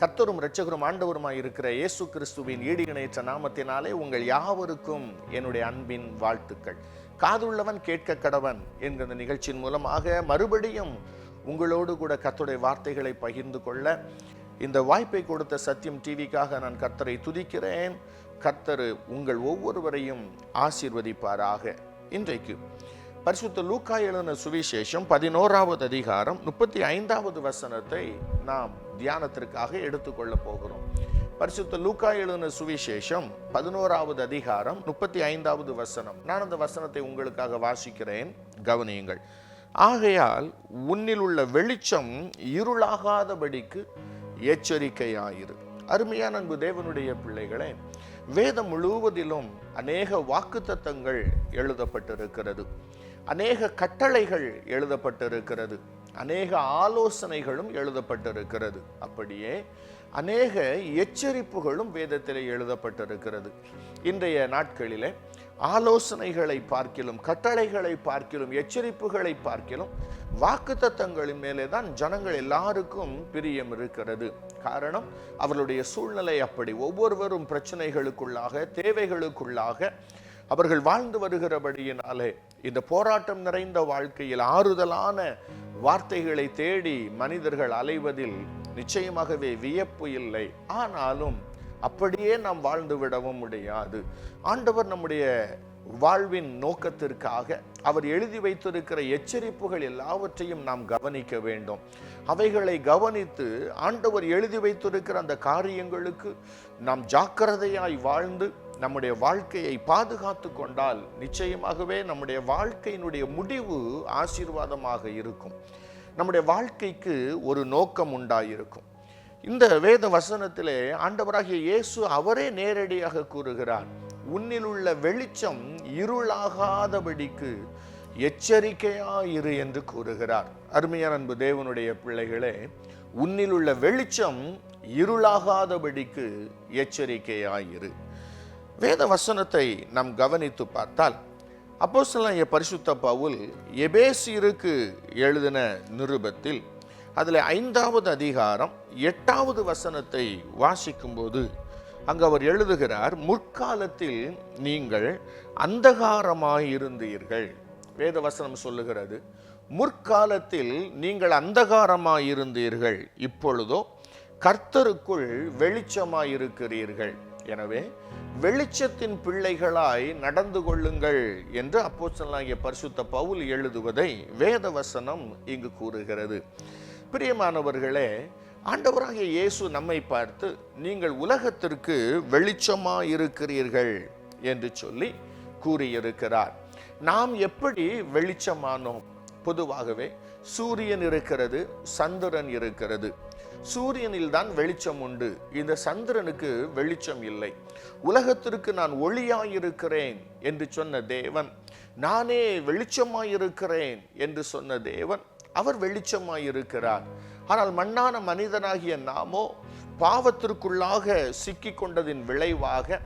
கத்தரும் இரட்சகரும் ஆண்டவருமாய் இருக்கிற இயேசு கிறிஸ்துவின் ஈடு இணையற்ற நாமத்தினாலே உங்கள் யாவருக்கும் என்னுடைய அன்பின் வாழ்த்துக்கள். காதுள்ளவன் கேட்க கடவன் என்கிற நிகழ்ச்சியின் மூலமாக மறுபடியும் உங்களோடு கூட கத்துடைய வார்த்தைகளை பகிர்ந்து கொள்ள இந்த வாய்ப்பை கொடுத்த சத்தியம் டிவிக்காக நான் கர்த்தரை துதிக்கிறேன். கத்தரு உங்கள் ஒவ்வொருவரையும் ஆசீர்வதிப்பாராக. இன்றைக்கு பரிசுத்த லூக்கா எழுதின சுவிசேஷம் பதினோராவது அதிகாரம் முப்பத்தி ஐந்தாவது வசனத்தை நாம் தியானத்திற்காக எடுத்துக்கொள்ள போகிறோம். பரிசுத்த லூக்கா எழுதின சுவிசேஷம் பதினோராவது அதிகாரம் முப்பத்தி ஐந்தாவது வசனம். நான் அந்த வசனத்தை உங்களுக்காக வாசிக்கிறேன். கவனியுங்கள். ஆகையால் உன்னில் உள்ள வெளிச்சம் இருளாகாதபடிக்கு எச்சரிக்கையாயிரு. அருமையான அன்பு தேவனுடைய பிள்ளைகளே வேதம் முழுவதிலும் அநேக வாக்குத்தத்தங்கள் எழுதப்பட்டிருக்கிறது. அநேக கட்டளைகள் எழுதப்பட்டிருக்கிறது. அநேக ஆலோசனைகளும் எழுதப்பட்டிருக்கிறது. அப்படியே அநேக எச்சரிப்புகளும் வேதத்திலே எழுதப்பட்டிருக்கிறது. இன்றைய நாட்களிலே ஆலோசனைகளை பார்க்கிலும் கட்டளைகளை பார்க்கிலும் எச்சரிப்புகளை பார்க்கிலும் வாக்குத்தத்தங்களின் மேலே தான் ஜனங்கள் எல்லாருக்கும் பிரியம் இருக்கிறது. காரணம் அவர்களுடைய சூழ்நிலை அப்படி. ஒவ்வொருவரும் பிரச்சனைகளுக்குள்ளாக தேவைகளுக்குள்ளாக அவர்கள் வாழ்ந்து வருகிறபடியினாலே இந்த போராட்டம் நிறைந்த வாழ்க்கையில் ஆறுதலான வார்த்தைகளை தேடி மனிதர்கள் அலைவதில் நிச்சயமாகவே வியப்பு இல்லை. ஆனாலும் அப்படியே நாம் வாழ்ந்து விடவும் முடியாது. ஆண்டவர் நம்முடைய வாழ்வின் நோக்கத்திற்காக அவர் எழுதி வைத்திருக்கிற எச்சரிப்புகள் எல்லாவற்றையும் நாம் கவனிக்க வேண்டும். அவைகளை கவனித்து ஆண்டவர் எழுதி வைத்திருக்கிற அந்த காரியங்களுக்கு நாம் ஜாக்கிரதையாய் வாழ்ந்து நம்முடைய வாழ்க்கையை பாதுகாத்து கொண்டால் நிச்சயமாகவே நம்முடைய வாழ்க்கையினுடைய முடிவு ஆசீர்வாதமாக இருக்கும். நம்முடைய வாழ்க்கைக்கு ஒரு நோக்கம் உண்டாயிருக்கும். இந்த வேத வசனத்திலே ஆண்டவராகிய இயேசு அவரே நேரடியாக கூறுகிறார் உன்னில் உள்ள வெளிச்சம் இருளாகாதபடிக்கு எச்சரிக்கையாயிரு என்று கூறுகிறார். அருமையான அன்பு தேவனுடைய பிள்ளைகளே உன்னில் உள்ள வெளிச்சம் இருளாகாதபடிக்கு எச்சரிக்கையாயிரு. வேத வசனத்தை நாம் கவனித்து பார்த்தால் அப்போஸ்தலனாகிய பரிசுத்த பவுல் எபேசியருக்கு எழுதின நிருபத்தில் அதில் ஐந்தாவது அதிகாரம் எட்டாவது வசனத்தை வாசிக்கும்போது அங்கு அவர் எழுதுகிறார் முற்காலத்தில் நீங்கள் அந்தகாரமாயிருந்தீர்கள் வேத வசனம் சொல்லுகிறது முற்காலத்தில் நீங்கள் அந்தகாரமாயிருந்தீர்கள் இப்பொழுதோ கர்த்தருக்குள் வெளிச்சமாயிருக்கிறீர்கள் எனவே வெளிச்சத்தின் பிள்ளைகளாய் நடந்து கொள்ளுங்கள் என்று அப்போஸ்தலனாகிய பரிசுத்த பவுல் எழுதுவதை வேத வசனம் இங்கு கூறுகிறது. பிரியமானவர்களே ஆண்டவராகிய இயேசு நம்மை பார்த்து நீங்கள் உலகத்திற்கு வெளிச்சமாயிருக்கிறீர்கள் என்று சொல்லி கூறியிருக்கிறார். நாம் எப்படி வெளிச்சமானோம்? பொதுவாகவே சூரியன் இருக்கிறது சந்திரன் இருக்கிறது. சூரியனில் தான் வெளிச்சம் உண்டு. இந்த சந்திரனுக்கு வெளிச்சம் இல்லை. உலகத்திற்கு நான் ஒளியாயிருக்கிறேன் என்று சொன்ன தேவன் நானே வெளிச்சமாயிருக்கிறேன் என்று சொன்ன தேவன் அவர் வெளிச்சமாயிருக்கிறார். ஆனால் மண்ணான மனிதனாகிய நாமோ பாவத்திற்குள்ளாக சிக்கி கொண்டதின் விளைவாக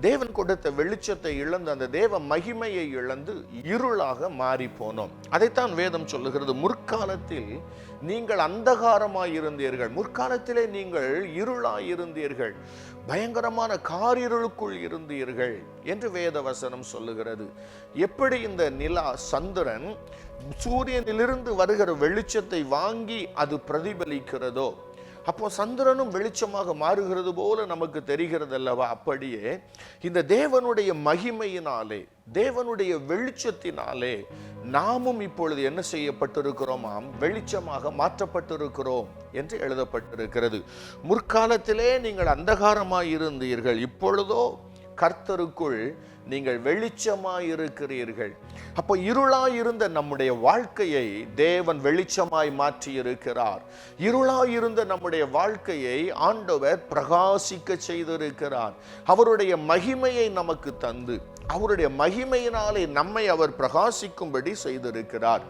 தேவன் கொடுத்த வெளிச்சத்தை இழந்து அந்த தேவ மகிமையை இழந்து இருளாக மாறி போனோம் அதைத்தான் வேதம் சொல்லுகிறது முற்காலத்தில் நீங்கள் அந்தகாரமாயிருந்தீர்கள் முற்காலத்திலே நீங்கள் இருளாயிருந்தீர்கள் பயங்கரமான காரிருளுக்குள் இருந்தீர்கள் என்று வேத வசனம் சொல்லுகிறது. எப்படி இந்த நிலா சந்திரன் சூரியனிலிருந்து வருகிற வெளிச்சத்தை வாங்கி அது பிரதிபலிக்கிறதோ அப்போ சந்திரனும் வெளிச்சமாக மாறுகிறது போல நமக்கு தெரிகிறது அல்லவா அப்படியே இந்த தேவனுடைய மகிமையினாலே தேவனுடைய வெளிச்சத்தினாலே நாமும் இப்பொழுது என்ன செய்யப்பட்டிருக்கிறோமாம்? வெளிச்சமாக மாற்றப்பட்டிருக்கிறோம் என்று எழுதப்பட்டிருக்கிறது. முற்காலத்திலே நீங்கள் அந்தகாரமாய் இருந்தீர்கள் இப்பொழுதோ கர்த்தருக்குள் நீங்கள் வெளிச்சமாய் இருக்கிறீர்கள் அப்போ இருளாய் இருந்த நம்முடைய வாழ்க்கையை தேவன் வெளிச்சமாய் மாற்றி இருக்கிறார் இருளாய் இருந்த நம்முடைய வாழ்க்கையை ஆண்டவர் பிரகாசிக்க செய்திருக்கிறார். அவருடைய மகிமையை நமக்கு தந்து அவருடைய மகிமையினாலே நம்மை அவர் பிரகாசிக்கும்படி செய்திருக்கிறார்.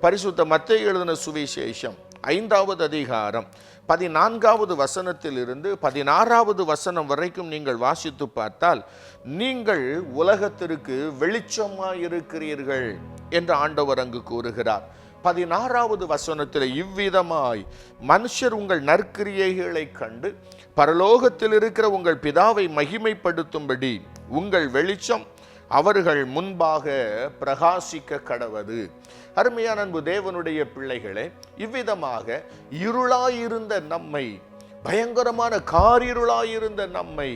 பரிசுத்த மத்திய எழுதின சுவிசேஷம். ஐந்தாவது அதிகாரம். பதினான்காவது வசனத்திலிருந்து பதினாறாவது வசனம் வரைக்கும் நீங்கள் வாசித்து பார்த்தால் நீங்கள் உலகத்திற்கு வெளிச்சமாயிருக்கிறீர்கள் என்று ஆண்டவர் அங்கு கூறுகிறார். பதினாறாவது வசனத்தில் இவ்விதமாய் மனுஷர் உங்கள் நற்கிரியைகளை கண்டு பரலோகத்தில் இருக்கிற உங்கள் பிதாவை மகிமைப்படுத்தும்படி உங்கள் வெளிச்சம் அவர்கள் முன்பாக பிரகாசிக்க கடவது அருமையான அன்பு தேவனுடைய பிள்ளைகளே இவ்விதமாக இருளாயிருந்த நம்மை பயங்கரமான காரிருளாயிருந்த நம்மை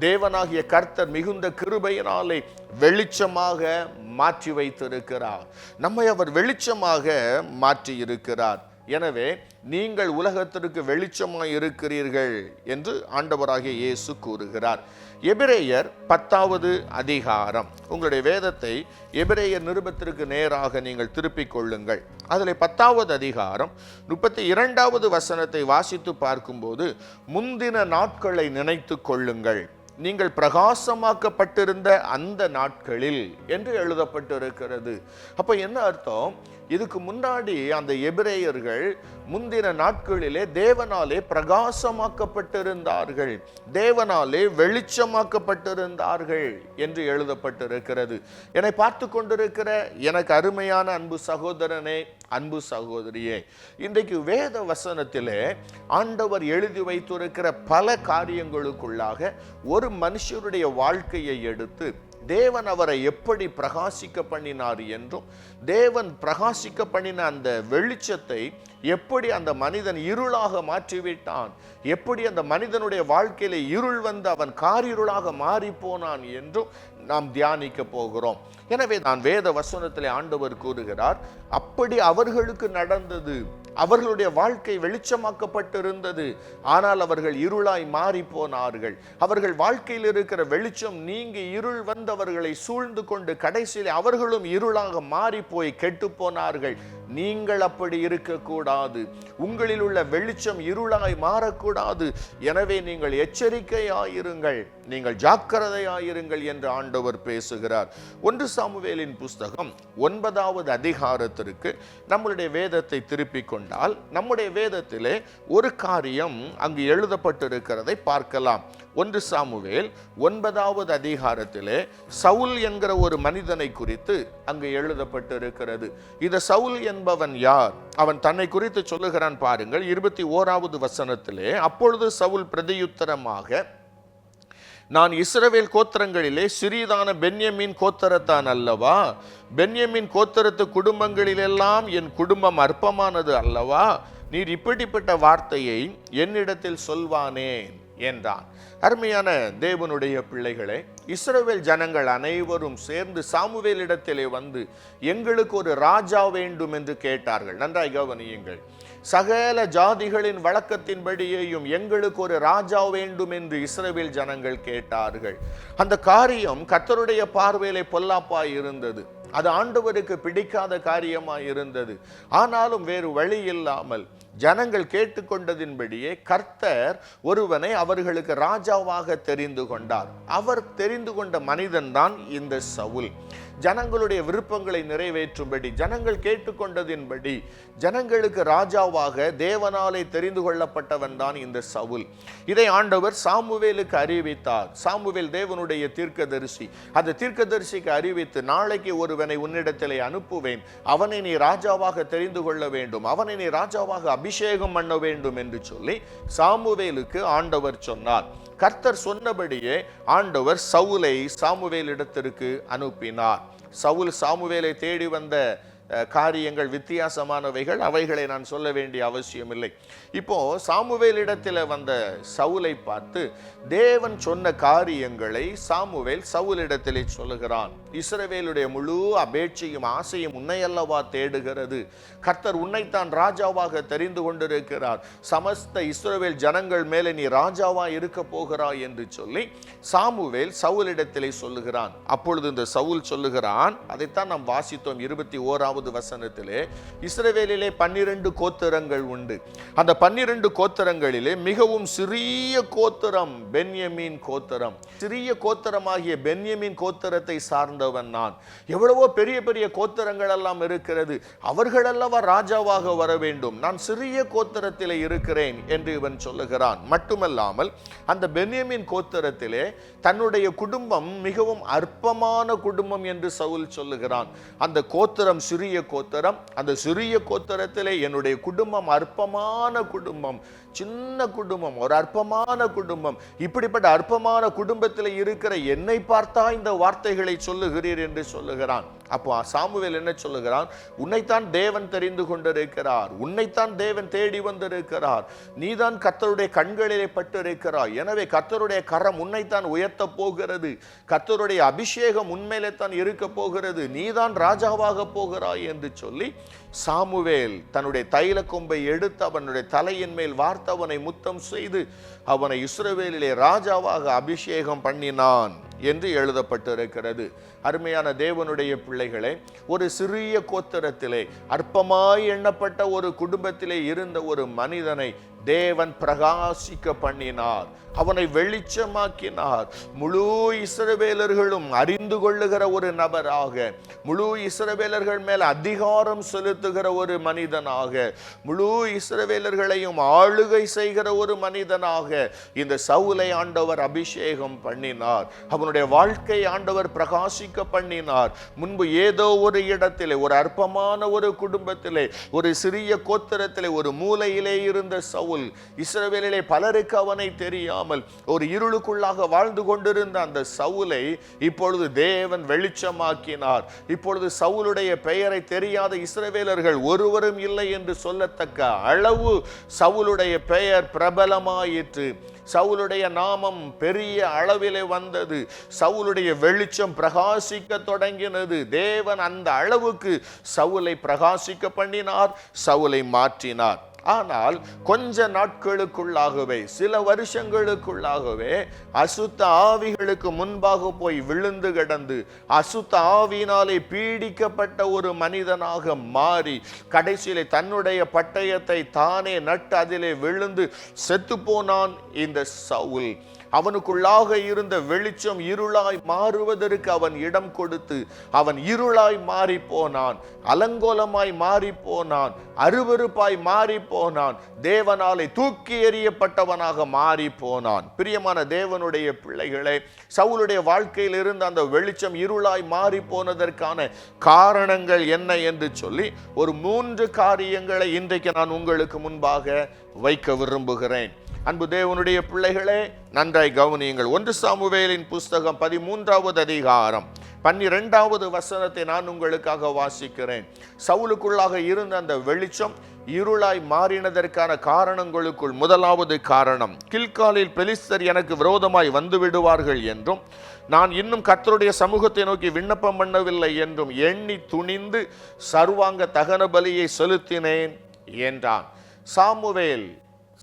தேவனாகிய கர்த்தர் மிகுந்த கிருபையினாலே வெளிச்சமாக மாற்றி வைத்திருக்கிறார். நம்மை அவர் வெளிச்சமாக மாற்றி இருக்கிறார் எனவே நீங்கள் உலகத்திற்கு வெளிச்சமாய் இருக்கிறீர்கள் என்று ஆண்டவராகிய இயேசு கூறுகிறார். எபிரேயர் பத்தாவது அதிகாரம். உங்களுடைய வேதத்தை எபிரேயர் நிருபத்திற்கு நேராக நீங்கள் திருப்பிக் கொள்ளுங்கள். அதில் பத்தாவது அதிகாரம் முப்பத்தி இரண்டாவது வசனத்தை வாசித்து பார்க்கும்போது முந்தின நாட்களை நினைத்து கொள்ளுங்கள். நீங்கள் பிரகாசமாக்கப்பட்டிருந்த அந்த நாட்களில் என்று எழுதப்பட்டிருக்கிறது. அப்போ என்ன அர்த்தம்? இதுக்கு முன்னாடி அந்த எபிரேயர்கள் முந்தின நாட்களிலே தேவனாலே பிரகாசமாக்கப்பட்டிருந்தார்கள். தேவனாலே வெளிச்சமாக்கப்பட்டிருந்தார்கள் என்று எழுதப்பட்டிருக்கிறது. என்னை பார்த்து கொண்டிருக்கிற எனக்கு அருமையான அன்பு சகோதரனே அன்பு சகோதரியே இன்றைக்கு வேத வசனத்திலே ஆண்டவர் எழுதி வைத்திருக்கிற பல காரியங்களுக்குள்ளாக ஒரு மனுஷருடைய வாழ்க்கையை எடுத்து தேவன் அவரை எப்படி பிரகாசிக்க பண்ணினார் என்றும் தேவன் பிரகாசிக்க பண்ணின அந்த வெளிச்சத்தை எப்படி அந்த மனிதன் இருளாக மாற்றிவிட்டான் எப்படி அந்த மனிதனுடைய வாழ்க்கையில இருள் வந்து அவன் காரிருளாக மாறி போனான் என்றும் நாம் தியானிக்க போகிறோம். எனவே நான் வேத வசனத்திலே ஆண்டவர் கூறுகிறார் அப்படி அவர்களுக்கு நடந்தது அவர்களுடைய வாழ்க்கை வெளிச்சமாக்கப்பட்டிருந்தது. ஆனால் அவர்கள் இருளாய் மாறி போனார்கள் அவர்கள் வாழ்க்கையில் இருக்கிற வெளிச்சம் நீங்கி இருள் வந்தவர்களை சூழ்ந்து கொண்டு கடைசியில் அவர்களும் இருளாக மாறி போய் கெட்டு போனார்கள் நீங்கள் அப்படி இருக்கக்கூடாது. உங்களில் உள்ள வெளிச்சம் இருளாய் மாறக்கூடாது. எனவே நீங்கள் எச்சரிக்கையாயிருங்கள். நீங்கள் ஜாக்கிரதையாயிருங்கள் என்று ஆண்டவர் பேசுகிறார். ஒன்று சாமுவேலின் புஸ்தகம் ஒன்பதாவது அதிகாரத்திற்கு நம்மளுடைய வேதத்தை திருப்பிக் கொண்டால் நம்முடைய வேதத்திலே ஒரு காரியம் அங்கு எழுதப்பட்டிருக்கிறதை பார்க்கலாம். ஒன்று சாமுவேல் ஒன்பதாவது அதிகாரத்திலே சவுல் என்கிற ஒரு மனிதனை குறித்து அங்கு எழுதப்பட்டிருக்கிறது. இந்த சவுல் என்பவன் யார்? அவன் தன்னை குறித்து சொல்லுகிறான் பாருங்கள். இருபத்தி ஓராவது வசனத்திலே அப்பொழுது சவுல் பிரதியுத்தரமாக நான் இஸ்ரவேல் கோத்திரங்களிலே சிறிதான பென்யமின் கோத்தரத்தான் அல்லவா? பென்யமின் கோத்தரத்து குடும்பங்களிலெல்லாம் என் குடும்பம் அற்பமானது அல்லவா? நீர் இப்படிப்பட்ட வார்த்தையை என்னிடத்தில் சொல்வானேன். என்றான். அருமையான தேவனுடைய பிள்ளைகளே இஸ்ரவேல் ஜனங்கள் அனைவரும் சேர்ந்து சாமுவேலிடத்திலே வந்து எங்களுக்கு ஒரு ராஜா வேண்டும் என்று கேட்டார்கள். நன்றாய் கவனியுங்கள். சகல ஜாதிகளின் வழக்கத்தின்படியேயும் எங்களுக்கு ஒரு ராஜா வேண்டும் என்று இஸ்ரவேல் ஜனங்கள் கேட்டார்கள். அந்த காரியம் கர்த்தருடைய பார்வையிலே பொல்லாப்பாய் இருந்தது. அது ஆண்டவருக்கு பிடிக்காத காரியமாய் இருந்தது. ஆனாலும் வேறு வழி இல்லாமல் ஜனங்கள் கேட்டுக்கொண்டதின்படியே கர்த்தர் ஒருவனை அவர்களுக்கு ராஜாவாக தெரிந்து கொண்டார். அவர் தெரிந்து கொண்ட மனிதன்தான் இந்த சவுல். ஜனங்களுடைய விருப்பங்களை நிறைவேற்றும்படி ஜனங்கள் கேட்டுக்கொண்டதின்படி ஜனங்களுக்கு ராஜாவாக தேவனாலே தெரிந்து கொள்ளப்பட்டவன் தான் இந்த சவுல். இதை ஆண்டவர் சாமுவேலுக்கு அறிவித்தார். சாமுவேல் தேவனுடைய தீர்க்கதரிசி. அந்த தீர்க்கதரிசிக்கு அறிவித்து நாளைக்கு ஒருவனை உன்னிடத்திலே அனுப்புவேன். அவனை நீ ராஜாவாக தெரிந்து கொள்ள வேண்டும். அவனை நீ ராஜாவாக அபிஷேகம் பண்ண வேண்டும் என்று சொல்லி சாமுவேலுக்கு ஆண்டவர் சொன்னார். கர்த்தர் சொன்னபடியே ஆண்டவர் சவுலை சாமுவேலிடத்திற்கு அனுப்பினார். சவுல் சாமுவேலை தேடி வந்த காரியங்கள் வித்தியாசமானவைகள் அவைகளை நான் சொல்ல வேண்டிய அவசியமில்லை. இப்போ சாமுவேலிடத்தில் வந்த சவுலை பார்த்து தேவன் சொன்ன காரியங்களை சாமுவேல் சவுலிடத்திலே சொல்லுகிறான். இஸ்ரவேலுடைய முழு அபேட்சையும் ஆசையும் உன்னையல்லவா தேடுகிறது? கர்த்தர் உன்னைத்தான் ராஜாவாக தெரிந்து கொண்டிருக்கிறார். சமஸ்த இஸ்ரவேல் ஜனங்கள் மேலே நீ ராஜாவா இருக்க போகிறாய் என்று சொல்லி சாமுவேல் சவுலிடத்திலே சொல்லுகிறான். அப்பொழுது இந்த சவுல் சொல்லுகிறான் அதைத்தான் நாம் வாசித்தோம் இருபத்தி ஓராவது வசனத்திலே இஸ்ரவேலிலே பன்னிரண்டு கோத்திரங்கள் உண்டு. அந்த பன்னிரண்டு கோத்திரங்களிலே மிகவும் சிறிய கோத்திரம் பென்யமீன் கோத்திரம். சிறிய கோத்திரமாகிய பென்யமீன் கோத்திரத்தை சார்ந்தவன் நான். எவ்வளவோ பெரிய பெரிய கோத்திரங்கள் எல்லாம் இருக்கிறது. அவர்களல்லவா ராஜாவாக வர வேண்டும். நான் சிறிய கோத்திரத்திலே இருக்கிறேன் என்று இவன் சொல்லுகிறான். மட்டுமல்லாமல் அந்த பென்யமின் கோத்திரத்திலே தன்னுடைய குடும்பம் மிகவும் அற்பமான குடும்பம் என்று சவுல் சொல்லுகிறான். அந்த கோத்திரம் சிறிய சிறிய கோத்தரம். அந்த சிறிய கோத்தரத்திலே என்னுடைய குடும்பம் அற்பமான குடும்பம். சின்ன குடும்பம் ஒரு அற்பமான குடும்பம். இப்படிப்பட்ட அற்பமான குடும்பத்தில் இருக்கிற என்னை பார்த்தா இந்த வார்த்தைகளை சொல்லுகிறீர் என்று சொல்லுகிறான். அப்போ சாமுவேல் என்ன சொல்லுகிறான்? உன்னைத்தான் தேவன் தெரிந்து கொண்டிருக்கிறார். உன்னைத்தான் தேவன் தேடி வந்திருக்கிறார். நீதான் கத்தருடைய கண்களிலே பட்டிருக்கிறாய். எனவே கத்தருடைய கரம் உன்னைத்தான் உயர்த்த போகிறது. கத்தருடைய அபிஷேகம் உண்மையிலே தான் இருக்க போகிறது. நீதான் ராஜாவாக போகிறாய் என்று சொல்லி சாமுவேல் தன்னுடைய தைல கொம்பை எடுத்து அவனுடைய தலையின் மேல் வார்த்தவனை முத்தம் செய்து அவனை இஸ்ரவேலிலே ராஜாவாக அபிஷேகம் பண்ணினான் என்று எழுதப்பட்டிருக்கிறது. அருமையான தேவனுடைய பிள்ளைகளே ஒரு சிறிய கோத்திரத்திலே அற்பமாய் எண்ணப்பட்ட ஒரு குடும்பத்திலே இருந்த ஒரு மனிதனை தேவன் பிரகாசிக்க பண்ணினார் அவனை வெளிச்சமாக்கினார். முழு இசரவேலர்களும் அறிந்து கொள்ளுகிற ஒரு நபராக முழு இசரவேலர்கள் மேல் அதிகாரம் செலுத்துகிற ஒரு மனிதனாக முழு இசரவேலர்களையும் ஆளுகை செய்கிற ஒரு மனிதனாக இந்த சவுலை ஆண்டவர் அபிஷேகம் பண்ணினார். அவனுடைய வாழ்க்கை ஆண்டவர் பிரகாசிக்க பண்ணினார் முன்பு ஏதோ ஒரு இடத்திலே ஒரு அற்பமான ஒரு குடும்பத்திலே ஒரு சிறிய கோத்திரத்திலே ஒரு மூலையிலே இருந்த சவுல் இஸ்ரவேலிலே பலருக்கு அவனை தெரியாமல் ஒரு இருளுக்குள்ளாக வாழ்ந்து கொண்டிருந்த அந்த சவுலை இப்பொழுது தேவன் வெளிச்சமாக்கினார். இப்பொழுது சவுலுடைய பெயரை தெரியாத இஸ்ரவேலர்கள் ஒருவரும் இல்லை என்று சொல்லத்தக்க அளவு சவுலுடைய பெயர் பிரபலமாயிற்று. சவுலுடைய நாமம் பெரிய அளவிலே வந்தது. சவுலுடைய வெளிச்சம் பிரகாசிக்க தொடங்கினது. தேவன் அந்த அளவுக்கு சவுலை பிரகாசிக்க பண்ணினார் சவுலை மாற்றினார். ஆனால் கொஞ்ச நாட்களுக்குள்ளாகவே சில வருஷங்களுக்குள்ளாகவே அசுத்த ஆவிகளுக்கு முன்பாக போய் விழுந்து கிடந்து அசுத்த ஆவியினாலே பீடிக்கப்பட்ட ஒரு மனிதனாக மாறி கடைசியிலே தன்னுடைய பட்டயத்தை தானே நட்டு அதிலே விழுந்து செத்து போனான் இந்த சவுல். அவனுக்குள்ளாக இருந்த வெளிச்சம் இருளாய் மாறுவதற்கு அவன் இடம் கொடுத்து அவன் இருளாய் மாறி போனான் அலங்கோலமாய் மாறி போனான் அருவருப்பாய் மாறி போனான் தேவனாலே தூக்கி எறியப்பட்டவனாக மாறி போனான் பிரியமான தேவனுடைய பிள்ளைகளே சவுளுடைய வாழ்க்கையில் இருந்த அந்த வெளிச்சம் இருளாய் மாறி போனதற்கான காரணங்கள் என்ன என்று சொல்லி ஒரு மூன்று காரியங்களை இன்றைக்கு நான் உங்களுக்கு முன்பாக வைக்க விரும்புகிறேன். அன்பு தேவனுடைய பிள்ளைகளே நன்றாய் கவனியுங்கள். ஒன்று சாமுவேலின் புஸ்தகம் பதிமூன்றாவது அதிகாரம் பன்னிரெண்டாவது வசனத்தை நான் உங்களுக்காக வாசிக்கிறேன். சவுலுக்குள்ளாக இருந்த அந்த வெளிச்சம் இருளாய் மாறினதற்கான காரணங்களுக்குள் முதலாவது காரணம் கில்காலில் பெலிஸ்தர் எனக்கு விரோதமாய் வந்து விடுவார்கள் என்றும் நான் இன்னும் கர்த்தருடைய சமூகத்தை நோக்கி விண்ணப்பம் பண்ணவில்லை என்றும் எண்ணி துணிந்து சர்வாங்க தகன பலியை செலுத்தினேன் என்றான். சாமுவேல்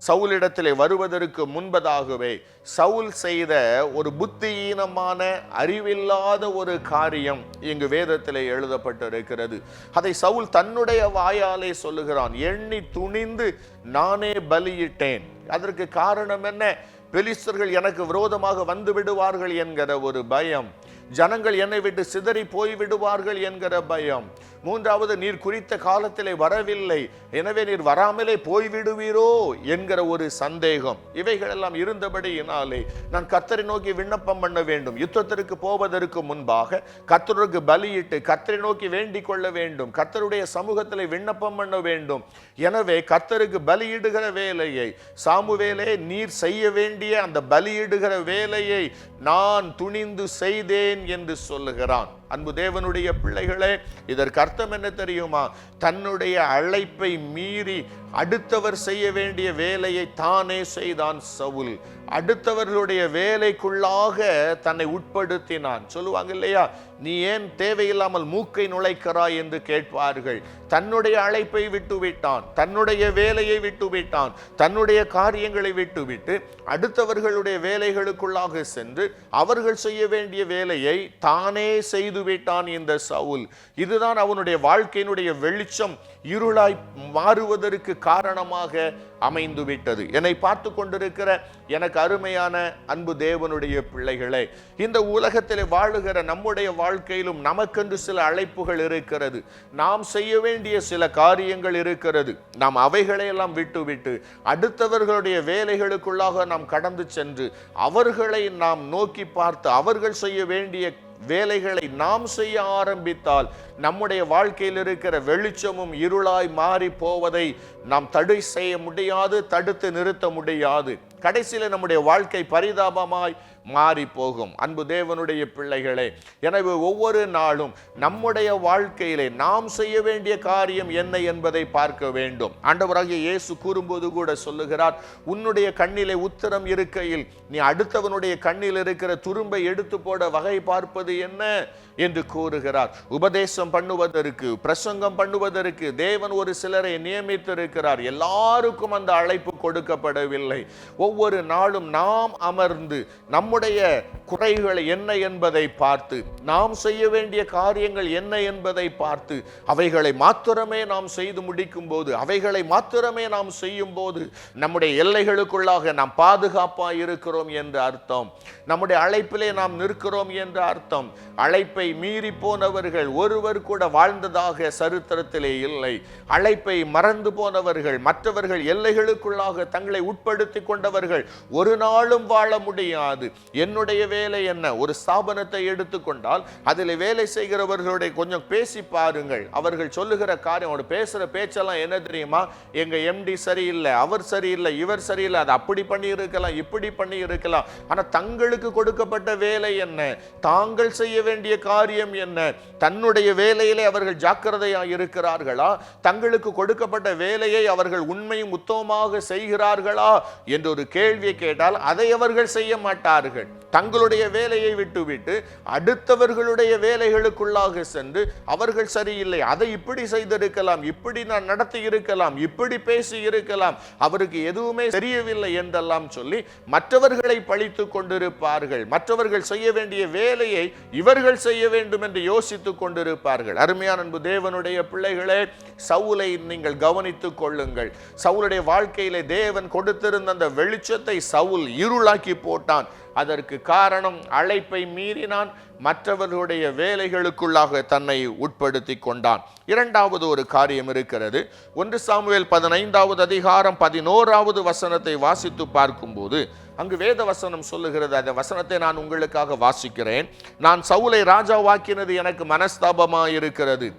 சவுலிடத்திலே வருவதற்கு முன்பதாகவே சவுல் செய்த ஒரு புத்தியீனமான அறிவில்லாத ஒரு காரியம் இங்கு வேதத்திலே எழுதப்பட்டிருக்கிறது. அதை சவுல் தன்னுடைய வாயாலே சொல்லுகிறான். எண்ணி துணிந்து நானே பலியிட்டேன். அதற்கு காரணம் என்ன? பெலிஸ்தர்கள் எனக்கு விரோதமாக வந்து விடுவார்கள் என்கிற ஒரு பயம். ஜனங்கள் என்னை விட்டு சிதறி போய் விடுவார்கள் என்கிற பயம். மூன்றாவது நீர் குறித்த காலத்திலே வரவில்லை. எனவே நீர் வராமலே போய்விடுவீரோ என்கிற ஒரு சந்தேகம். இவைகளெல்லாம் இருந்தபடியினாலே நான் கத்தரை நோக்கி விண்ணப்பம் பண்ண வேண்டும். யுத்தத்திற்கு போவதற்கு முன்பாக கத்தருக்கு பலியிட்டு கத்தரை நோக்கி வேண்டிக் கொள்ள வேண்டும். கத்தருடைய சமூகத்தில் விண்ணப்பம் பண்ண வேண்டும். எனவே கத்தருக்கு பலியிடுகிற வேலையை சாமுவேலே நீர் செய்ய வேண்டிய அந்த பலியிடுகிற வேலையை நான் துணிந்து செய்தேன் என்று சொல்லுகிறான்? அன்பு தேவனுடைய பிள்ளைகளே இதற்கு அர்த்தம் என்ன தெரியுமா? தன்னுடைய அழைப்பை மீறி அடுத்தவர் செய்ய வேண்டிய வேலையை தானே செய்தான் சவுல். அடுத்தவர்களுடைய வேலைக்குள்ளாக தன்னை உட்படுத்தினான். சொல்லுவாங்க இல்லையா? நீ ஏன் தேவையில்லாமல் மூக்கை நுழைக்கிறாய்? என்று கேட்பார்கள். தன்னுடைய அழைப்பை விட்டுவிட்டான். தன்னுடைய வேலையை விட்டுவிட்டான். தன்னுடைய காரியங்களை விட்டுவிட்டு அடுத்தவர்களுடைய வேலைகளுக்குள்ளாக சென்று அவர்கள் செய்ய வேண்டிய வேலையை தானே செய்து விட்டான் இந்த சவுல். இதுதான் அவனுடைய வாழ்க்கையினுடைய வெளிச்சம். இருளாய் மாறுவதற்கு காரணமாக அமைந்து விட்டது என்னை பார்த்து கொண்டிருக்கிற எனக்கு அருமையான அன்பு தேவனுடைய பிள்ளைகளே இந்த உலகத்தில் வாழுகிற நம்முடைய வாழ்க்கையிலும் நமக்கென்று சில அழைப்புகள் இருக்கிறது. நாம் செய்ய வேண்டிய சில காரியங்கள் இருக்கிறது. நாம் அவைகளையெல்லாம் விட்டுவிட்டு அடுத்தவர்களுடைய வேலைகளுக்குள்ளாக நாம் கடந்து சென்று அவர்களை நாம் நோக்கி பார்த்து அவர்கள் செய்ய வேண்டிய வேலைகளை நாம் செய்ய ஆரம்பித்தால் நம்முடைய வாழ்க்கையில் இருக்கிற வெளிச்சமும் இருளாய் மாறி போவதை நாம் தடை செய்ய முடியாது தடுத்து நிறுத்த முடியாது. கடைசியில் நம்முடைய வாழ்க்கை பரிதாபமாய் மாறி போகும் அன்பு தேவனுடைய பிள்ளைகளே எனவே ஒவ்வொரு நாளும் நம்முடைய வாழ்க்கையிலே நாம் செய்ய வேண்டிய காரியம் என்ன என்பதை பார்க்க வேண்டும். ஆண்டவராகிய இயேசு கூறும்போது கூட சொல்லுகிறார் உன்னுடைய கண்ணிலே உத்தரம் இருக்கையில் நீ அடுத்தவனுடைய கண்ணில் இருக்கிற துரும்பை எடுத்து போட வகை பார்ப்பது என்ன? என்று கூறுகிறார். உபதேசம் பண்ணுவதற்கு பிரசங்கம் பண்ணுவதற்கு தேவன் ஒரு சிலரை நியமித்திருக்கிறார். எல்லாருக்கும் அந்த அழைப்பு கொடுக்கப்படவில்லை. ஒவ்வொரு நாளும் நாம் அமர்ந்து நம்முடைய குறைகள் என்ன என்பதை பார்த்து நாம் செய்ய வேண்டிய காரியங்கள் என்ன என்பதை பார்த்து அவைகளை மாத்திரமே நாம் செய்து முடிக்கும் போது அவைகளை மாத்திரமே நாம் செய்யும் போது நம்முடைய எல்லைகளுக்குள்ளாக நாம் பாதுகாப்பாக இருக்கிறோம் என்று அர்த்தம். நம்முடைய அழைப்பிலே நாம் நிற்கிறோம் என்று அர்த்தம். அழைப்பை மீறி போனவர்கள் ஒருவர் கூட வாழ்ந்ததாக சரித்திரத்திலே இல்லை. அழைப்பை மறந்து போனவர்கள் மற்றவர்கள் எல்லைகளுக்குள்ளாக தங்களை உட்படுத்தி கொண்டவர்கள் ஒரு நாளும் வாழ முடியாது. என்னுடைய வேலை என்ன? ஒரு ஸ்தாபனத்தை எடுத்துக்கொண்டால் அதில் வேலை செய்கிறவர்களுடைய கொஞ்சம் பேசி பாருங்கள். அவர்கள் சொல்லுகிற காரியம் அவர் பேசுகிற பேச்செல்லாம் என்ன தெரியுமா? எங்க எம்டி சரியில்லை அவர் சரியில்லை இவர் சரியில்லை அது அப்படி பண்ணி இருக்கலாம் இப்படி பண்ணி இருக்கலாம் ஆனால் தங்களுக்கு கொடுக்கப்பட்ட வேலை என்ன? தாங்கள் செய்ய வேண்டிய காரியம் என்ன? தன்னுடைய வேலையிலே அவர்கள் ஜாக்கிரதையா இருக்கிறார்களா? தங்களுக்கு கொடுக்கப்பட்ட வேலையை அவர்கள் உண்மையும் உத்தமமாக செய்கிறார்களா? என்று ஒரு கேள்வியை கேட்டால் அதை அவர்கள் செய்ய மாட்டார்கள். தங்களுடைய வேலையை விட்டுவிட்டு அடுத்தவர்களுடைய வேலைகளுக்குள்ளாக சென்று அவர்கள் சரியில்லை அதை இப்படி செய்திருக்கலாம் இப்படி நான் நடத்தி இருக்கலாம் இப்படி பேசி இருக்கலாம் அவருக்கு எதுவுமே தெரியவில்லை என்றெல்லாம் சொல்லி மற்றவர்களை பழித்து கொண்டிருப்பார்கள். மற்றவர்கள் செய்ய வேண்டிய வேலையை இவர்கள் செய்ய வேண்டும் என்று யோசித்துக் கொண்டிருப்பார்கள். அருமையான அன்பு தேவனுடைய பிள்ளைகளே சவுலை நீங்கள் கவனித்துக் கொள்ளுங்கள். சவுலுடைய வாழ்க்கையிலே தேவன் கொடுத்திருந்த அந்த வெளிச்சத்தை சவுல் இருளாக்கி போட்டான். அதற்கு காரணம் அழைப்பை மீறினான். மற்றவர்களுடைய வேலைகளுக்குள்ளாக தன்னை உட்படுத்தி கொண்டான். இரண்டாவது ஒரு காரியம் இருக்கிறது. ஒன்று சாமுவேல் பதினைந்தாவது அதிகாரம் பதினோராவது வசனத்தை வாசித்து பார்க்கும்போது அங்கு வேத வசனம் சொல்லுகிறது அந்த வசனத்தை நான் உங்களுக்காக வாசிக்கிறேன். நான் சவுலை ராஜாவாக்கினது எனக்கு மனஸ்தாபமாக இருக்கிறது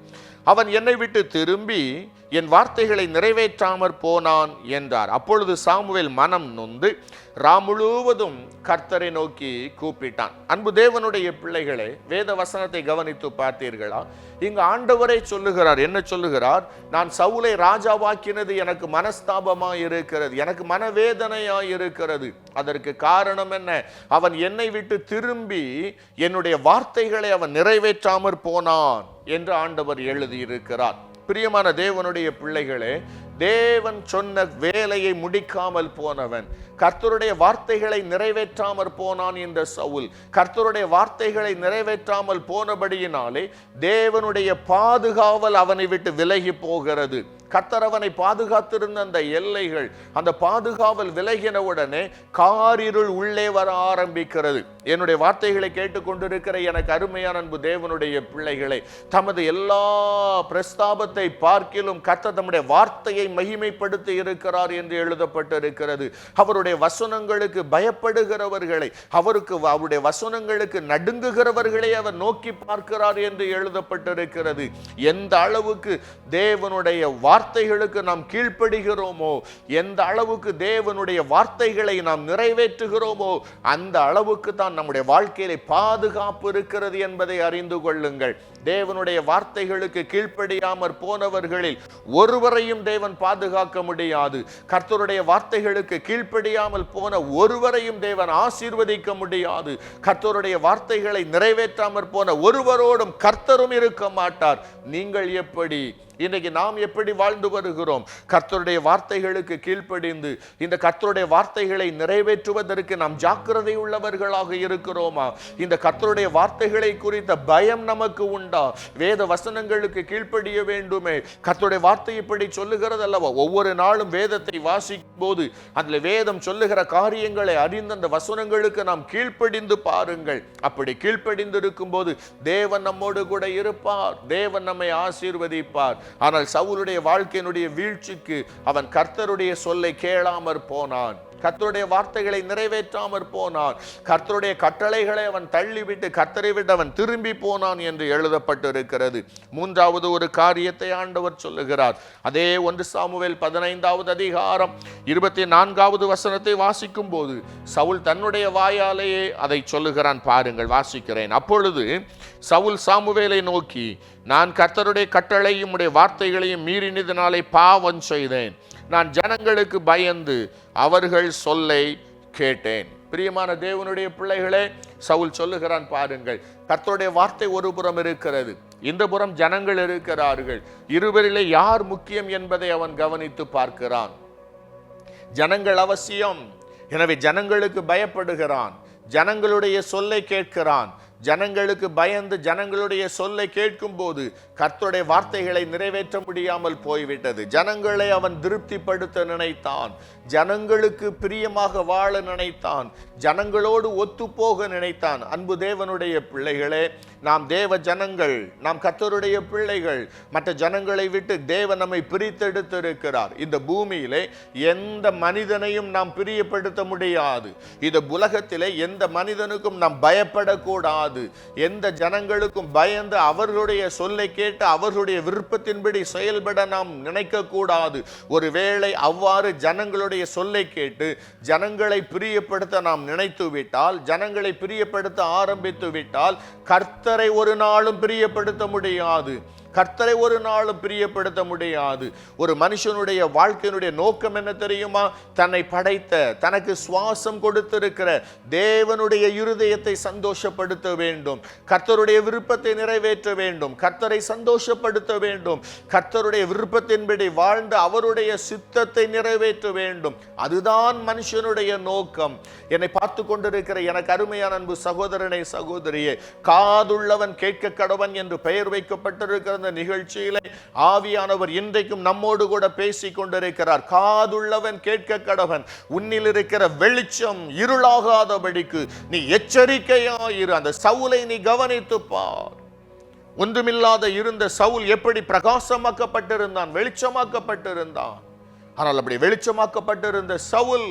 அவன் என்னை விட்டு திரும்பி என் வார்த்தைகளை நிறைவேற்றாமற் போனான் என்றார். அப்பொழுது சாமுவேல் மனம் நொந்து ராம் முழுவதும் கர்த்தரை நோக்கி கூப்பிட்டான். அன்பு தேவனுடைய பிள்ளைகளே வேத வசனத்தை கவனித்து பார்த்தீர்களா? இங்கு ஆண்டவரை சொல்லுகிறார் என்ன சொல்லுகிறார்? நான் சவுலை ராஜாவாக்கினது எனக்கு மனஸ்தாபமாக இருக்கிறது எனக்கு மனவேதனையாக இருக்கிறது அதற்கு காரணம் என்ன? அவன் என்னை விட்டு திரும்பி என்னுடைய வார்த்தைகளை அவன் நிறைவேற்றாமற் போனான் என்று ஆண்டவர் எழுதியிருக்கிறார். பிரியமான தேவனுடைய பிள்ளைகளே தேவன் சொன்ன வேலையை முடிக்காமல் போனவன். கர்த்தருடைய வார்த்தைகளை நிறைவேற்றாமல் போனான் என்ற சவுல். கர்த்தருடைய வார்த்தைகளை நிறைவேற்றாமல் போனபடியினாலே தேவனுடைய பாதுகாவல் அவனை விட்டு விலகி போகிறது. கர்த்தர் அவனை பாதுகாத்திருந்த அந்த எல்லைகள் அந்த பாதுகாவல் விலகின உடனே காரிருள் உள்ளே வர ஆரம்பிக்கிறது. என்னுடைய வார்த்தைகளை கேட்டுக்கொண்டிருக்கிற எனக்கு அருமையான அன்பு தேவனுடைய பிள்ளைகளை தமது எல்லா பிரஸ்தாபத்தை பார்க்கிலும் கர்த்தர் தம்முடைய வார்த்தையை மகிமைப்படுத்தி இருக்கிறார் என்று எழுதப்பட்டிருக்கிறது. அவருடைய வசனங்களுக்கு பயப்படுகிறவர்களை அவருக்கு அவருடைய வசனங்களுக்கு நடுங்குகிறவர்களை அவர் நோக்கி பார்க்கிறார் என்று எழுதப்பட்டிருக்கிறது. எந்த அளவுக்கு தேவனுடைய வார்த்தைகளுக்கு நாம் கீழ்ப்படுகிறோமோ எந்த அளவுக்கு தேவனுடைய வார்த்தைகளை நாம் நிறைவேற்றுகிறோமோ அந்த அளவுக்கு தான் நம்முடைய வாழ்க்கையிலே பாதுகாப்பு இருக்கிறது என்பதை அறிந்து கொள்ளுங்கள். தேவனுடைய வார்த்தைகளுக்கு கீழ்ப்படியாமற் போனவர்களில் ஒருவரையும் தேவன் பாதுகாக்க முடியாது. கர்த்தருடைய வார்த்தைகளுக்கு கீழ்ப்படியாமல் போன ஒருவரையும் தேவன் ஆசீர்வதிக்க முடியாது. கர்த்தருடைய வார்த்தைகளை நிறைவேற்றாமற் போன ஒருவரோடும் கர்த்தரும் இருக்க மாட்டார். நீங்கள் எப்படி இன்றைக்கு நாம் எப்படி வாழ்ந்து வருகிறோம்? கர்த்தருடைய வார்த்தைகளுக்கு கீழ்ப்படிந்து இந்த கர்த்தருடைய வார்த்தைகளை நிறைவேற்றுவதற்கு நாம் ஜாக்கிரதை உள்ளவர்களாக இருக்கிறோமா? இந்த கர்த்தருடைய வார்த்தைகளை குறித்த பயம் நமக்கு உண்டா? வேத வசனங்களுக்கு கீழ்ப்படிய வேண்டுமே. கர்த்தருடைய வார்த்தை இப்படி சொல்லுகிறது அல்லவா ஒவ்வொரு நாளும் வேதத்தை வாசிக்கும் போது அதில் வேதம் சொல்லுகிற காரியங்களை அறிந்த அந்த வசனங்களுக்கு நாம் கீழ்ப்படிந்து பாருங்கள். அப்படி கீழ்ப்படிந்து இருக்கும்போது தேவன் நம்மோடு கூட இருப்பார். தேவன் நம்மை ஆசீர்வதிப்பார். ஆனால் சவுலுடைய வாழ்க்கையினுடைய வீழ்ச்சிக்கு அவன் கர்த்தருடைய சொல்லை கேளாமற் போனான். கர்த்தருடைய வார்த்தைகளை நிறைவேற்றாமற் போனான். கர்த்தருடைய கட்டளைகளை அவன் தள்ளிவிட்டு கர்த்தரை விட்டு அவன் திரும்பி போனான் என்று எழுதப்பட்டிருக்கிறது. மூன்றாவது ஒரு காரியத்தை ஆண்டவர் சொல்லுகிறார். அதே ஒன்று சாமுவேல் பதினைந்தாவது அதிகாரம் இருபத்தி நான்காவது வசனத்தை வாசிக்கும் போது சவுல் தன்னுடைய வாயாலேயே அதை சொல்லுகிறான். பாருங்கள் வாசிக்கிறேன். அப்பொழுது சவுல் சாமுவேலை நோக்கி நான் கர்த்தருடைய கட்டளையும் உடைய வார்த்தைகளையும் மீறினதினாலே பாவம் செய்தேன். நான் ஜனங்களுக்கு பயந்து அவர்கள் சொல்லை கேட்டேன். பிரியமான தேவனுடைய பிள்ளைகளே சவுல் சொல்லுகிறான் பாருங்கள் கர்த்தருடைய வார்த்தை ஒரு புறம் இருக்கிறது இந்த புறம் ஜனங்கள் இருக்கிறார்கள் இருவரிலே யார் முக்கியம் என்பதை அவன் கவனித்து பார்க்கிறான். ஜனங்கள் அவசியம் எனவே ஜனங்களுக்கு பயப்படுகிறான் ஜனங்களுடைய சொல்லை கேட்கிறான் ஜனங்களுக்கு பயந்து ஜனங்களுடைய சொல்லை கேட்கும் போது கர்த்தருடைய வார்த்தைகளை நிறைவேற்ற முடியாமல் போய்விட்டது. ஜனங்களை அவன் திருப்திப்படுத்த நினைத்தான். ஜனங்களுக்கு பிரியமாக வாழ நினைத்தான். ஜனங்களோடு ஒத்துப்போக நினைத்தான். அன்பு தேவனுடைய பிள்ளைகளே நாம் தேவ ஜனங்கள் நாம் கர்த்தருடைய பிள்ளைகள் மற்ற ஜனங்களை விட்டு தேவன் நம்மை பிரித்தெடுத்திருக்கிறார். இந்த பூமியிலே எந்த மனிதனையும் நாம் பிரியப்படுத்த முடியாது. இந்த உலகத்திலே எந்த மனிதனுக்கும் நாம் பயப்படக்கூடாது. எந்த ஜனங்களுக்கும் பயந்து அவர்களுடைய சொல்லை கேட்டு அவர்களுடைய விருப்பத்தின்படி செயல்பட நாம் நினைக்க கூடாது ஒருவேளை அவ்வாறு ஜனங்களுடைய சொல்லை கேட்டு ஜனங்களை பிரியப்படுத்த நாம் நினைத்து விட்டால் ஜனங்களை பிரியப்படுத்த ஆரம்பித்து விட்டால் கர்த்தரை ஒரு நாளும் பிரியப்படுத்த முடியாது. கர்த்தரை ஒரு நாளும் பிரியப்படுத்த முடியாது. ஒரு மனுஷனுடைய வாழ்க்கையினுடைய நோக்கம் என்ன தெரியுமா? தன்னை படைத்த தனக்கு சுவாசம் கொடுத்திருக்கிற தேவனுடைய இருதயத்தை சந்தோஷப்படுத்த வேண்டும். கர்த்தருடைய விருப்பத்தை நிறைவேற்ற வேண்டும். கர்த்தரை சந்தோஷப்படுத்த வேண்டும். கர்த்தருடைய விருப்பத்தின்படி வாழ்ந்து அவருடைய சித்தத்தை நிறைவேற்ற வேண்டும். அதுதான் மனுஷனுடைய நோக்கம். என்னை பார்த்து கொண்டிருக்கிற எனக்கு அருமையான அன்பு சகோதரனை சகோதரியே காதுள்ளவன் கேட்க கடவன் என்று பெயர் வைக்கப்பட்டிருக்கிற இந்த நிகழ்ச்சியிலே ஆவியானவர் இன்றைக்கும் நம்மோடு கூட பேசிக் கொண்டிருக்கிறார். காதுள்ளவன் கேட்க கடவன் உன்னில் இருக்கிற வெளிச்சம் இருளாகாதபடிக்கு நீ எச்சரிக்கையாயிரு. அந்த சவுலை நீ கவனித்து பார். ஒன்றுமில்லாத இருந்த சவுல் எப்படி பிரகாசமாக்கப்பட்டிருந்தான் வெளிச்சமாக்கப்பட்டிருந்தான். ஆனால் அப்படி வெளிச்சமாக்கப்பட்டிருந்த சவுல்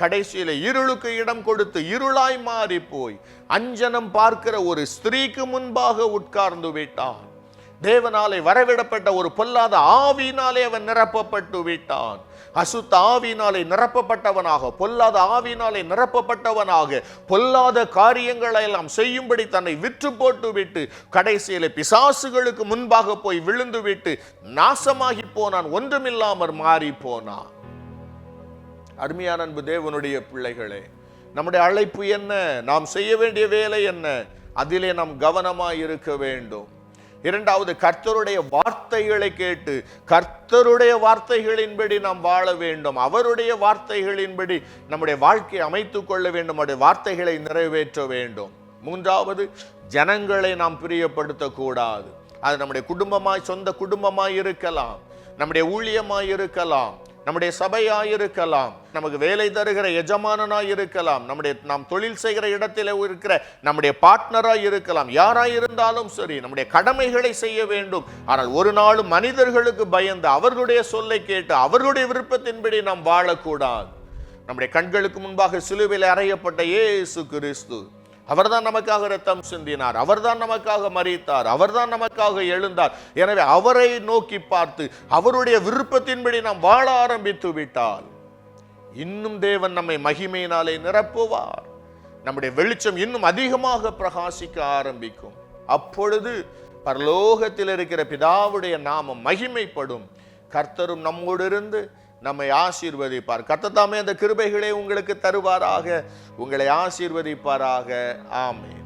கடைசியில இருளுக்கு இடம் கொடுத்து இருளாய் மாறி போய் அஞ்சனம் பார்க்கிற ஒரு ஸ்திரீக்கு முன்பாக உட்கார்ந்து விட்டான். தேவனாலே வரவிடப்பட்ட ஒரு பொல்லாத ஆவினாலே அவன் நிரப்பப்பட்டு விட்டான். அசுத்த ஆவினாலே நிரப்பப்பட்டவனாக பொல்லாத ஆவினாலே நிரப்பப்பட்டவனாக பொல்லாத காரியங்களை எல்லாம் செய்யும்படி தன்னை விற்று போட்டு விட்டு கடைசியில பிசாசுகளுக்கு முன்பாக போய் விழுந்து விட்டு நாசமாகி போனான் ஒன்றுமில்லாமற் மாறி போனான். அருமையான அன்பு தேவனுடைய பிள்ளைகளே நம்முடைய அழைப்பு என்ன? நாம் செய்ய வேண்டிய வேலை என்ன? அதிலே நாம் கவனமாக இருக்க வேண்டும். இரண்டாவது கர்த்தருடைய வார்த்தைகளை கேட்டு கர்த்தருடைய வார்த்தைகளின்படி நாம் வாழ வேண்டும். அவருடைய வார்த்தைகளின்படி நம்முடைய வாழ்க்கையை அமைத்துக் கொள்ள வேண்டும். அவருடைய வார்த்தைகளை நிறைவேற்ற வேண்டும். மூன்றாவது ஜனங்களை நாம் பிரியப்படுத்தக்கூடாது. அது நம்முடைய குடும்பமாய் சொந்த குடும்பமாய் இருக்கலாம். நம்முடைய ஊழியமாய் இருக்கலாம். நம்முடைய சபையாயிருக்கலாம். நமக்கு வேலை தருகிற எஜமானனாக இருக்கலாம் நம்முடைய நாம் தொழில் செய்கிற இடத்தில் இருக்கிற நம்முடைய பார்ட்னராக இருக்கலாம் யாராக இருந்தாலும் சரி நம்முடைய கடமைகளை செய்ய வேண்டும். ஆனால் ஒரு நாளும் மனிதர்களுக்கு பயந்து அவர்களுடைய சொல்லை கேட்டு அவர்களுடைய விருப்பத்தின்படி நாம் வாழக்கூடாது. நம்முடைய கண்களுக்கு முன்பாக சிலுவையில் அறையப்பட்ட ஏசு கிறிஸ்து. அவர்தான் நமக்காக ரத்தம் சிந்தினார் அவர்தான் நமக்காக மறித்தார் அவர்தான் நமக்காக எழுந்தார். எனவே அவரை நோக்கி பார்த்து அவருடைய விருப்பத்தின்படி நாம் வாழ ஆரம்பித்து விட்டால் இன்னும் தேவன் நம்மை மகிமையினாலே நிரப்புவார். நம்முடைய வெளிச்சம் இன்னும் அதிகமாக பிரகாசிக்க ஆரம்பிக்கும். அப்பொழுது பரலோகத்தில் இருக்கிற பிதாவுடைய நாமம் மகிமைப்படும். கர்த்தரும் நம்மோடு இருந்து நம்மை ஆசீர்வதிப்பார். கத்தத்தாமே அந்த கிருபைகளை உங்களுக்கு தருவாராக. உங்களை ஆசீர்வதிப்பாராக. ஆமே